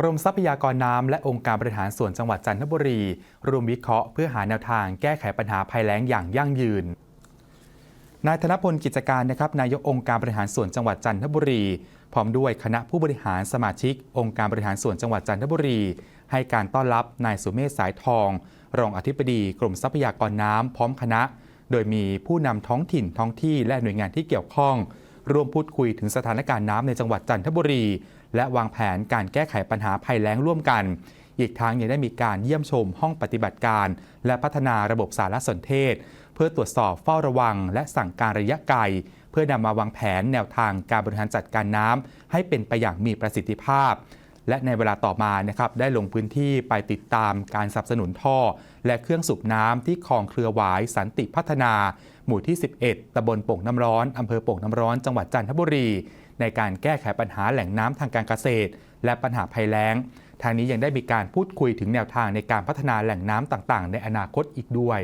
กรมทรัพยากรน้ำและองค์การบริหารส่วนจังหวัดจันทบุรีรวมวิเคราะห์เพื่อหาแนวทางแก้ไขปัญหาภัยแล้งอย่างยั่งยืนนายธนพลกิจการนะครับนายกองค์การบริหารส่วนจังหวัดจันทบุรี พร้อมด้วยคณะผู้บริหารสมาชิก องค์การบริหารส่วนจังหวัดจันทบุรี ให้การต้อนรับนายสุเมธสายทอง รองอธิบดีกรมทรัพยากรน้ำพร้อมคณะ โดยมีผู้นำท้องถิ่นท้องที่และหน่วยงานที่เกี่ยวข้อง ร่วมพูดคุยถึงสถานการณ์น้ำในจังหวัดจันทบุรี และวางแผนการแก้ไขปัญหาภัยแล้งร่วมกัน อีกทั้งยังได้มีการเยี่ยมชมห้องปฏิบัติการ และพัฒนาระบบสารสนเทศ เพื่อตรวจสอบเฝ้าระวัง และสั่งการระยะไกล เพื่อนำมาวางแผนแนวทางการบริหารจัดการน้ำให้เป็นไปอย่างมีประสิทธิภาพ และในเวลาต่อมานะครับได้ลงพื้นที่ไปติดตามการสนับสนุนท่อ และเครื่องสูบน้ำที่คลองเครือหวายสันติพัฒนา หมู่ที่ 11 ตำบลโป่งน้ำร้อนอำเภอโป่งน้ำร้อนจังหวัดจันทบุรี ในการแก้ไขปัญหาแหล่งน้ำทางการเกษตร และปัญหาภัยแล้ง ทางนี้ยังได้มีการพูดคุยถึงแนวทางในการพัฒนาแหล่งน้ำต่างๆ ในอนาคตอีกด้วย